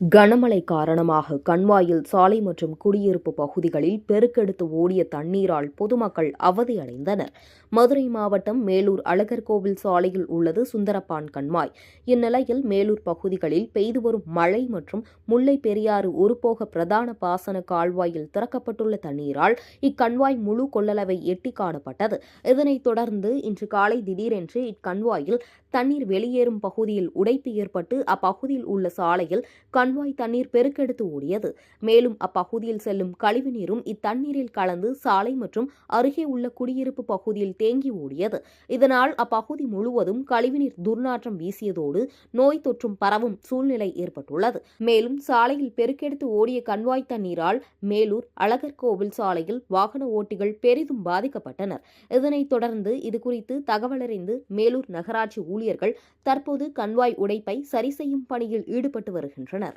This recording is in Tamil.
கனமழை காரணமாக கண்வாயில் சாலை மற்றும் குடியிருப்பு பகுதிகளில் பெருக்கெடுத்து ஓடிய தண்ணீரால் பொதுமக்கள் அவதியடைந்தனர். மதுரை மாவட்டம் மேலூர் அழகர் கோவில் சாலையில் உள்ளது சுந்தரப்பான் கண்மாய். இந்நிலையில் மேலூர் பகுதிகளில் பெய்து வரும் மழை மற்றும் முல்லை பெரியாறு ஒருபோக பிரதான பாசன கால்வாயில் திறக்கப்பட்டுள்ள தண்ணீரால் இக்கண்வாய் முழு கொள்ளளவை எட்டி காணப்பட்டது. இதனைத் தொடர்ந்து இன்று காலை திடீரென்று இக்கண்வாயில் தண்ணீர் வெளியேறும் பகுதியில் உடைப்பு ஏற்பட்டு அப்பகுதியில் உள்ள சாலையில் கண்வாய் தண்ணீர் பெருக்கெடுத்து ஓடியது. மேலும் அப்பகுதியில் செல்லும் கழிவுநீரும் இத்தண்ணீரில் கலந்து சாலை மற்றும் அருகே உள்ள குடியிருப்பு பகுதியில் தேங்கி ஓடியது. இதனால் அப்பகுதி முழுவதும் கழிவுநீர் துர்நாற்றம் வீசியதோடு நோய் தொற்றும் பரவும் சூழ்நிலை ஏற்பட்டுள்ளது. மேலும் சாலையில் பெருக்கெடுத்து ஓடிய கண்வாய் தண்ணீரால் மேலூர் அழகர்கோவில் சாலையில் வாகன ஓட்டிகள் பெரிதும் பாதிக்கப்பட்டனர். இதனைத் தொடர்ந்து இதுகுறித்து தகவலறிந்து மேலூர் நகராட்சி ஊழியர்கள் தற்போது கண்வாய் உடைப்பை சரி செய்யும் பணியில் ஈடுபட்டு வருகின்றனர்.